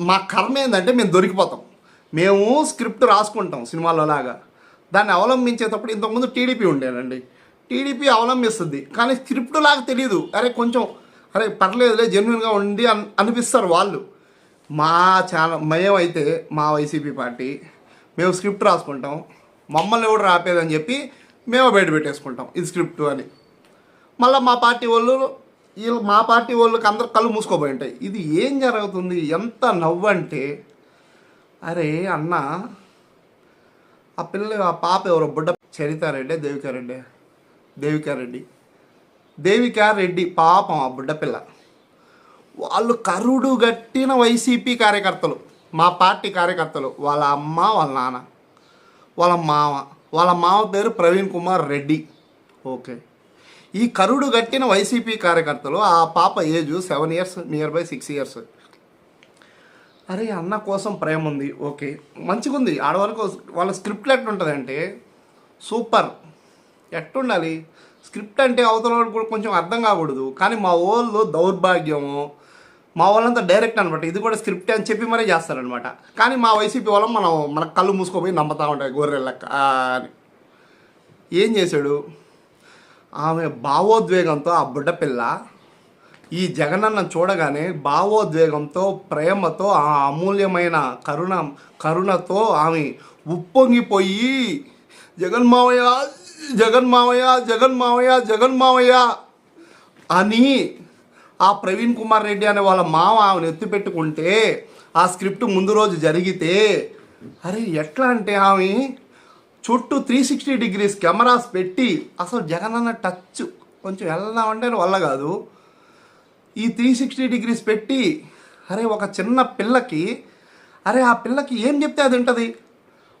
మా కర్మ ఏంటంటే మేము దొరికిపోతాం. మేము స్క్రిప్ట్ రాసుకుంటాం సినిమాలో లాగా. దాన్ని అవలంబించేటప్పుడు ఇంతకుముందు టీడీపీ ఉండేనండి టీడీపీ అవలంబిస్తుంది. కానీ స్క్రిప్ట్ లాగా తెలియదు అరే కొంచెం అరే పర్లేదులే జెన్యున్గా ఉండి అన్ అనిపిస్తారు వాళ్ళు. మా ఛానల్ మేమైతే మా వైసీపీ పార్టీ మేము స్క్రిప్ట్ రాసుకుంటాం. మమ్మల్ని కూడా రాపేదని చెప్పి మేము బయట పెట్టేసుకుంటాం. ఇది స్క్రిప్ట్ అని. మళ్ళీ మా పార్టీ వాళ్ళు వీళ్ళు మా పార్టీ వాళ్ళకి అందరు కళ్ళు మూసుకోబోయి ఉంటాయి. ఇది ఏం జరుగుతుంది? ఎంత నవ్వు అంటే అరే అన్న ఆ పిల్ల ఆ పాప ఎవరో? బుడ్డ చరితారెడ్డి దేవికారెడ్డి దేవికారెడ్డి. దేవికారెడ్డి పాపం ఆ బుడ్డ పిల్ల. వాళ్ళు కరుడు గట్టిన వైసీపీ కార్యకర్తలు మా పార్టీ కార్యకర్తలు వాళ్ళ అమ్మ వాళ్ళ నాన్న వాళ్ళ మామ వాళ్ళ మామ పేరు ప్రవీణ్ కుమార్ రెడ్డి. ఓకే. ఈ కరుడు గట్టిన వైసీపీ కార్యకర్తలు ఆ పాప age seven years near by six years అరే అన్న కోసం ప్రేమ ఉంది. ఓకే. మంచిగా ఉంది. ఆడవాళ్ళకు వాళ్ళ స్క్రిప్ట్ ఎట్లుంటుంది అంటే సూపర్. ఎట్టుండాలి? స్క్రిప్ట్ అంటే అవతల కూడా కొంచెం అర్థం కాకూడదు. కానీ మా వాళ్ళు దౌర్భాగ్యము మా వాళ్ళంతా డైరెక్ట్ అనమాట. ఇది కూడా స్క్రిప్ట్ అని చెప్పి మరీ చేస్తారనమాట. కానీ మా వైసీపీ వాళ్ళం మనం మన కళ్ళు మూసుకోపోయి నమ్ముతా ఉంటాయి గొర్రెలక్క అని. ఏం చేశాడు? ఆమె భావోద్వేగంతో ఆ బుడ్డ పిల్ల ఈ జగనన్న చూడగానే భావోద్వేగంతో ప్రేమతో ఆ అమూల్యమైన కరుణ కరుణతో ఆమె ఉప్పొంగిపోయి జగన్ మావయ్య జగన్ మావయ్య జగన్ మావయ్య జగన్ మావయ్య అని ఆ ప్రవీణ్ కుమార్ రెడ్డి అనే వాళ్ళ మామ ఆమెను ఎత్తిపెట్టుకుంటే ఆ స్క్రిప్ట్ ముందు రోజు జరిగితే అరే ఎట్లా అంటే ఆమె చుట్టూ త్రీ సిక్స్టీ డిగ్రీస్ కెమెరాస్ పెట్టి అసలు జగన్ అన్న టచ్ కొంచెం వెళ్దామంటే వల్ల కాదు. ఈ త్రీ సిక్స్టీ డిగ్రీస్ పెట్టి అరే ఒక చిన్న పిల్లకి అరే ఆ పిల్లకి ఏం చెప్తే అది ఉంటుంది?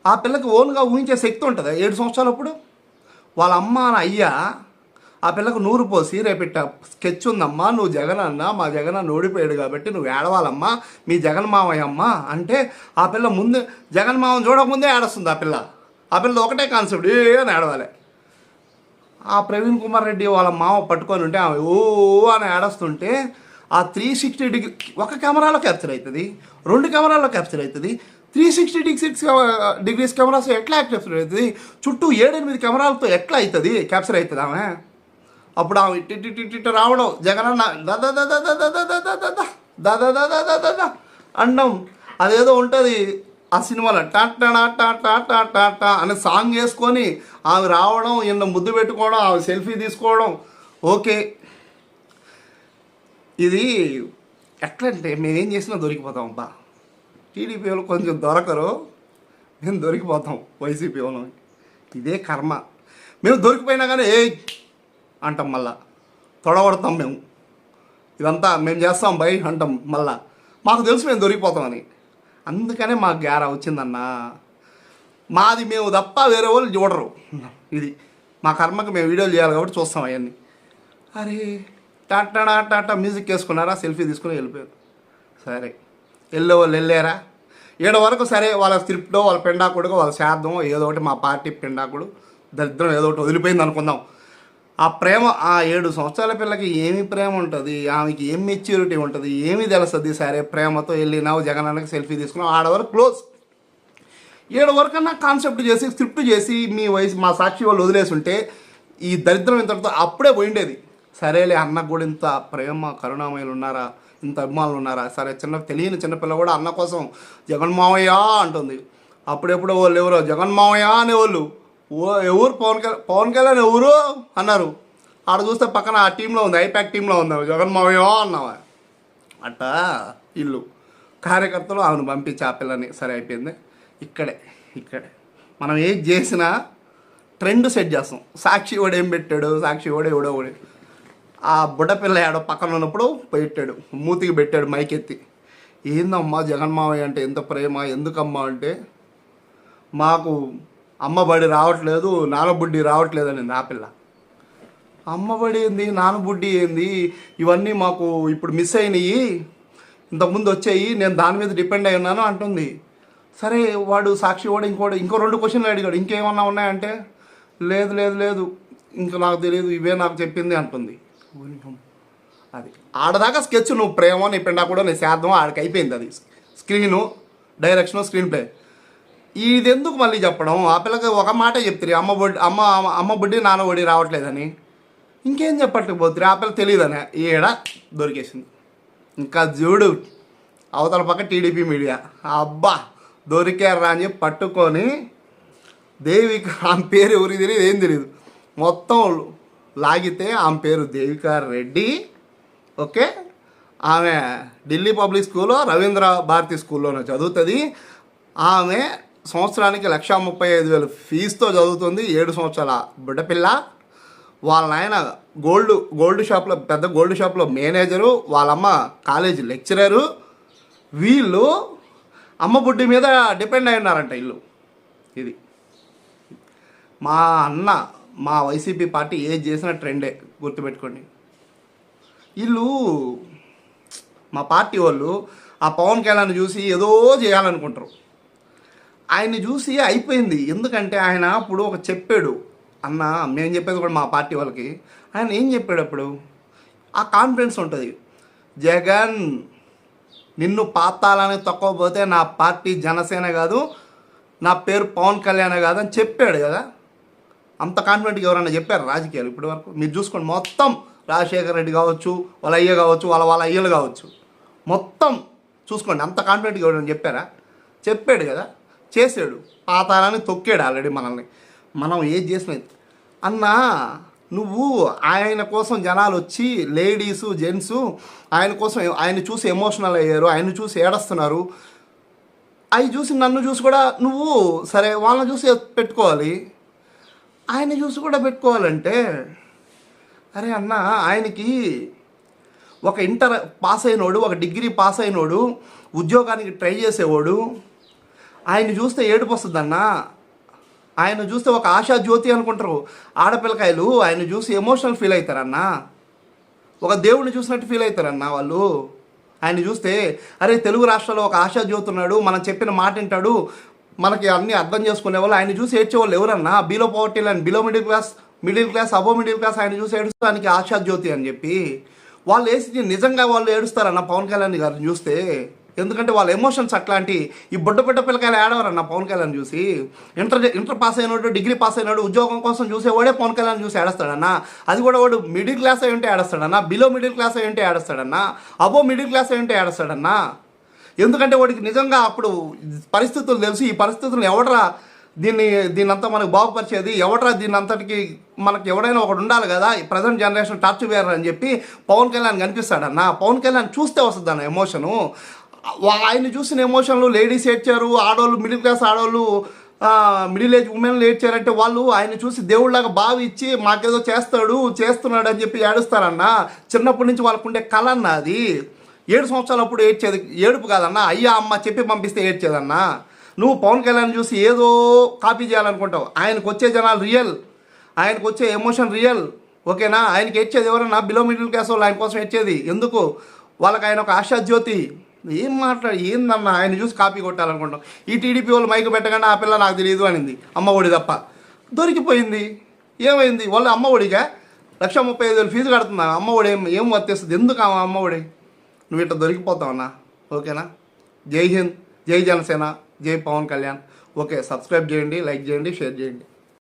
ఆ పిల్లకి ఓన్గా ఊహించే శక్తి ఉంటుంది? ఏడు సంవత్సరాలప్పుడు వాళ్ళ అమ్మ అయ్యా ఆ పిల్లకు నూరు పోసి రేపిట్ట స్కెచ్ ఉందమ్మా నువ్వు జగన్ అన్న మా జగన్ అన్న ఓడిపోయాడు కాబట్టి నువ్వు ఏడవాలమ్మా మీ జగన్ మావయ్య అమ్మ అంటే ఆ పిల్ల ముందు జగన్ మావని చూడకముందే ఏడొస్తుంది ఆ పిల్ల. ఆ పిల్లలు ఒకటే కాన్సెప్ట్ ఏ అని ఏడవాలి ఆ ప్రవీణ్ కుమార్ రెడ్డి వాళ్ళ మామ పట్టుకొని ఉంటే ఆమె ఓ అని ఏడస్తుంటే ఆ త్రీ సిక్స్టీ డిగ్రీ ఒక కెమెరాలో క్యాప్చర్ అవుతుంది రెండు కెమెరాలో క్యాప్చర్ అవుతుంది three sixty degrees degrees cameras ఎట్లా క్యాప్చర్ అవుతుంది చుట్టూ ఏడెనిమిది కెమెరాలతో ఎట్లా అవుతుంది క్యాప్చర్ అవుతుంది ఆమె అప్పుడు ఆమె ఇట్టి ఇట్టి రావడం జగనన్న అన్న దా దా దా దా దా దా దా దా అండం అదేదో ఉంటుంది ఆ సినిమాలో టా టా టా టా టా టా టా అనే సాంగ్ వేసుకొని ఆమె రావడం ఈయన ముద్దు పెట్టుకోవడం ఆమె సెల్ఫీ తీసుకోవడం. ఓకే. ఇది ఎట్లంటే మేమేం చేసినా దొరికిపోతాం అబ్బా. టీడీపీ వాళ్ళు కొంచెం దొరకరు. మేము దొరికిపోతాం వైసీపీ వాళ్ళం. ఇదే కర్మ. మేము దొరికిపోయినా కానీ ఏ అంటాం మళ్ళా. తొడగొడతాం మేము. ఇదంతా మేము చేస్తాం బై అంటాం మళ్ళా. మాకు తెలుసు మేము దొరికిపోతామని. అందుకనే మాకు గ్యారా వచ్చిందన్నా. మాది మేము తప్ప వేరే వాళ్ళు చూడరు. ఇది మా కర్మకు మేము వీడియోలు చేయాలి కాబట్టి చూస్తాం అవన్నీ. అరే టాటా టాటా మ్యూజిక్ వేసుకున్నారా? సెల్ఫీ తీసుకుని వెళ్ళిపోయారు. సరే. వెళ్ళే వాళ్ళు వెళ్ళారా? ఏడు వరకు సరే వాళ్ళ స్క్రిప్టో వాళ్ళ పెండాకుడుగో వాళ్ళ శార్థమో ఏదో ఒకటి మా పార్టీ పెండాకుడు దరిద్రం ఏదో ఒకటి వదిలిపోయింది అనుకుందాం. ఆ ప్రేమ ఆ ఏడు సంవత్సరాల పిల్లకి ఏమి ప్రేమ ఉంటుంది? ఆమెకి ఏం మెచ్యూరిటీ ఉంటుంది? ఏమి తెలుస్తుంది? సరే ప్రేమతో వెళ్ళినావు జగనన్నకి సెల్ఫీ తీసుకున్నావు ఆడవరకు క్లోజ్ ఏడు వరకన్నా కాన్సెప్ట్ చేసి స్క్రిప్ట్ చేసి మీ వయసు మా సాక్షి వాళ్ళు వదిలేసి ఉంటే ఈ దరిద్రం ఇంతటితో అప్పుడే పోయిండేది సరేలే అన్న కూడా ఇంత ప్రేమ కరుణామయులు ఉన్నారా? ఇంత అభిమానులు ఉన్నారా? సరే చిన్న తెలియని చిన్నపిల్ల కూడా అన్న కోసం జగన్మావయ్య అంటుంది. అప్పుడెప్పుడు వాళ్ళు ఎవరో? జగన్మావయ్య అనేవాళ్ళు. ఎవరు పవన్ కళ్యాణ్ పవన్ కళ్యాణ్ ఎవరు అన్నారు. ఆడ చూస్తే పక్కన ఆ టీంలో ఉంది ఐపాక్ టీంలో ఉంది. జగన్మావయ్య అన్నావా? అట్ట ఇల్లు. కార్యకర్తలు ఆమెను పంపించి ఆ పిల్లని సరే అయిపోయింది. ఇక్కడే ఇక్కడే. మనం ఏం చేసినా ట్రెండ్ సెట్ చేస్తాం. సాక్షి వాడు ఏం పెట్టాడు? సాక్షి వాడే ఎవడో వాడు ఆ బుడ్డపిల్ల ఆడో పక్కన ఉన్నప్పుడు పెట్టాడు మూతికి పెట్టాడు మైక్ ఎత్తి. ఏందమ్మా జగన్మావయ్య అంటే ఎంత ప్రేమ? ఎందుకమ్మా? అంటే మాకు అమ్మబడి రావట్లేదు నానబుడ్డి రావట్లేదు అని నా పిల్ల. అమ్మబడి ఏంది నానబుడ్డి ఏంది ఇవన్నీ మాకు ఇప్పుడు మిస్ అయినాయి ఇంతకుముందు వచ్చాయి నేను దాని మీద డిపెండ్ అయి ఉన్నాను అంటుంది. సరే వాడు సాక్షి వాడు ఇంకోటి ఇంకో రెండు క్వశ్చన్లు అడిగాడు ఇంకేమన్నా ఉన్నాయంటే లేదు లేదు లేదు ఇంకా నాకు తెలియదు ఇవే నాకు చెప్పింది అంటుంది. అది. ఆడదాకా స్కెచ్ నువ్వు ప్రేమ నీ పిండా కూడా నీ శాతం ఆడికి అయిపోయింది అది. స్క్రీను డైరెక్షను స్క్రీన్ ప్లే ఇది ఎందుకు మళ్ళీ చెప్పడం? ఆ పిల్లకి ఒక మాట చెప్తారు అమ్మ బొడ్డి అమ్మ అమ్మ- అమ్మ నాన్న బొడ్డి రావట్లేదని. ఇంకేం చెప్పట్లేకపోతుంది ఆ పిల్ల తెలియదని. ఈడ దొరికేసింది. ఇంకా చూడు అవతల పక్క టీడీపీ మీడియా. అబ్బా దొరికారా అని పట్టుకొని దేవిక ఆమె పేరు ఎవరికి తెలియదు ఏం తెలియదు. మొత్తం లాగితే ఆమె పేరు దేవిక రెడ్డి ఓకే? ఆమె ఢిల్లీ పబ్లిక్ స్కూల్లో రవీంద్ర భారతి స్కూల్లోనే చదువుతుంది. ఆమె సంవత్సరానికి లక్ష ముప్పై ఐదు వేలు ఫీజుతో చదువుతుంది ఏడు సంవత్సరాల బిడ్డపిల్ల. వాళ్ళ నాయన గోల్డ్ గోల్డ్ షాప్లో పెద్ద గోల్డ్ షాప్లో మేనేజరు వాళ్ళమ్మ కాలేజీ లెక్చరరు. వీళ్ళు అమ్మ బుడ్డి మీద డిపెండ్ అయి ఉన్నారంట ఇల్లు. ఇది. మా అన్న మా వైసీపీ పార్టీ ఏది చేసిన ట్రెండే గుర్తుపెట్టుకోండి. వీళ్ళు మా పార్టీ వాళ్ళు ఆ పవన్ కళ్యాణ్ చూసి ఏదో చేయాలనుకుంటారు. ఆయన్ని చూసి అయిపోయింది. ఎందుకంటే ఆయన అప్పుడు ఒక చెప్పాడు. అన్న మేము చెప్పేది కూడా మా పార్టీ వాళ్ళకి. ఆయన ఏం చెప్పాడు అప్పుడు? ఆ కాన్ఫిడెన్స్ ఉంటుంది. జగన్ నిన్ను పాతాలని తక్కువపోతే నా పార్టీ జనసేన కాదు నా పేరు పవన్ కళ్యాణ్ కాదు అని చెప్పాడు కదా. అంత కాన్ఫిడెంట్గా ఎవరన్నా చెప్పారు రాజకీయాలు ఇప్పటి వరకు? మీరు చూసుకోండి. మొత్తం రాజశేఖర రెడ్డి కావచ్చు వాళ్ళ అయ్య కావచ్చు వాళ్ళ వాళ్ళ అయ్యలు కావచ్చు. మొత్తం చూసుకోండి. అంత కాన్ఫిడెంట్గా ఎవరైనా చెప్పారా? చెప్పాడు కదా. చేసాడు పాతాలని తొక్కాడు ఆల్రెడీ మనల్ని. మనం ఏది చేసిన? అన్నా నువ్వు ఆయన కోసం జనాలు వచ్చి లేడీసు జెంట్స్ ఆయన కోసం ఆయన చూసి ఎమోషనల్ అయ్యారు ఆయన చూసి ఏడుస్తున్నారు. అవి చూసి నన్ను చూసి కూడా నువ్వు సరే వాళ్ళని చూసి పెట్టుకోవాలి. ఆయన చూసి కూడా పెట్టుకోవాలంటే అరే అన్న ఆయనకి ఒక ఇంటర్ పాస్ అయినోడు ఒక డిగ్రీ పాస్ అయినోడు ఉద్యోగానికి ట్రై చేసేవాడు ఆయన చూస్తే ఏడుపు వస్తుందన్న ఆయన చూస్తే ఒక ఆశా జ్యోతి అనుకుంటారు ఆడపిల్లకాయలు. ఆయన చూసి ఎమోషనల్ ఫీల్ అవుతారన్న ఒక దేవుడిని చూసినట్టు ఫీల్ అవుతారన్న వాళ్ళు. ఆయన చూస్తే అరే తెలుగు రాష్ట్రాల్లో ఒక ఆశా జ్యోతి ఉన్నాడు మనం చెప్పిన మాట వింటాడు. మనకి అన్నీ అర్థం చేసుకునే వాళ్ళు ఆయన చూసి ఏడ్చేవాళ్ళు ఎవరన్నా below poverty line below middle class middle class above middle class ఆయన చూసి ఏడుస్తానికి ఆశా జ్యోతి అని చెప్పి. వాళ్ళు వేసి నిజంగా వాళ్ళు ఏడుస్తారన్న పవన్ కళ్యాణ్ గారిని చూస్తే ఎందుకంటే వాళ్ళ ఎమోషన్స్ అట్లాంటి ఈ బుడ్డ బిడ్డ పిల్లకాయలు ఏడవరన్న పవన్ కళ్యాణ్ చూసి ఇంటర్ ఇంటర్ పాస్ అయినాడు డిగ్రీ పాస్ అయినాడు ఉద్యోగం కోసం చూసేవాడే పవన్ కళ్యాణ్ చూసి ఏడస్తాడన్నా అది కూడా వాడు మిడిల్ క్లాస్ అయి ఉంటే ఏడస్తాడన్నా బిలో మిడిల్ క్లాస్ అయి ఉంటే ఏడుస్తాడన్న అబో మిడిల్ క్లాస్ అయి ఉంటే ఏడుస్తాడన్నా ఎందుకంటే వాడికి నిజంగా అప్పుడు పరిస్థితులు తెలుసు. ఈ పరిస్థితులను ఎవడరా దీన్ని దీన్నంతా మనకు బాగుపరిచేది? ఎవడరా దీని అంతటికి మనకి ఎవడైనా ఒకడు ఉండాలి కదా? ఈ ప్రజెంట్ జనరేషన్ టార్చ్ వేయర్ అని చెప్పి పవన్ కళ్యాణ్ కనిపిస్తాడన్న. పవన్ కళ్యాణ్ చూస్తే వస్తుంది అన్న ఎమోషను ఆయన చూసిన ఎమోషన్లు లేడీస్ ఏడ్చారు ఆడవాళ్ళు మిడిల్ క్లాస్ ఆడవాళ్ళు మిడిల్ ఏజ్ ఉమెన్లు ఏడ్చారంటే వాళ్ళు ఆయన చూసి దేవుళ్ళగా బావి ఇచ్చి మాకేదో చేస్తాడు చేస్తున్నాడు అని చెప్పి ఏడుస్తారన్న. చిన్నప్పటి నుంచి వాళ్ళకు ఉండే కళ అన్న అది. ఏడు సంవత్సరాలప్పుడు ఏడ్చేది ఏడుపు కాదన్న. అయ్యా అమ్మ చెప్పి పంపిస్తే ఏడ్చేదన్నా. నువ్వు పవన్ కళ్యాణ్ చూసి ఏదో కాపీ చేయాలనుకుంటావు. ఆయనకు వచ్చే జనాలు రియల్. ఆయనకు వచ్చే ఎమోషన్ రియల్. ఓకేనా? ఆయనకి ఏడ్చేది ఎవరన్నా? బిలో మిడిల్ క్లాస్ వాళ్ళు ఆయన కోసం ఏడ్చేది. ఎందుకు? వాళ్ళకి ఆయన ఒక ఆశా జ్యోతి ఏం మాట్లాడు ఏందన్న? ఆయన చూసి కాపీ కొట్టాలనుకుంటాం. ఈ టీడీపీ వాళ్ళు మైకు పెట్టకుండా ఆ పిల్ల నాకు తెలియదు అనింది. అమ్మ ఒడి తప్ప. దొరికిపోయింది. ఏమైంది? వాళ్ళ అమ్మ ఒడిగా లక్ష ముప్పై ఐదు వేలు ఫీజు కడుతున్నా అమ్మ ఒడి ఏం ఏం వర్తిస్తుంది ఎందుకు ఆ అమ్మ ఒడి? నువ్వు ఇట్లా దొరికిపోతావన్నా? ఓకేనా? జై హింద్ జై జనసేన జై పవన్ కళ్యాణ్. ఓకే సబ్స్క్రైబ్ చేయండి లైక్ చేయండి షేర్ చేయండి.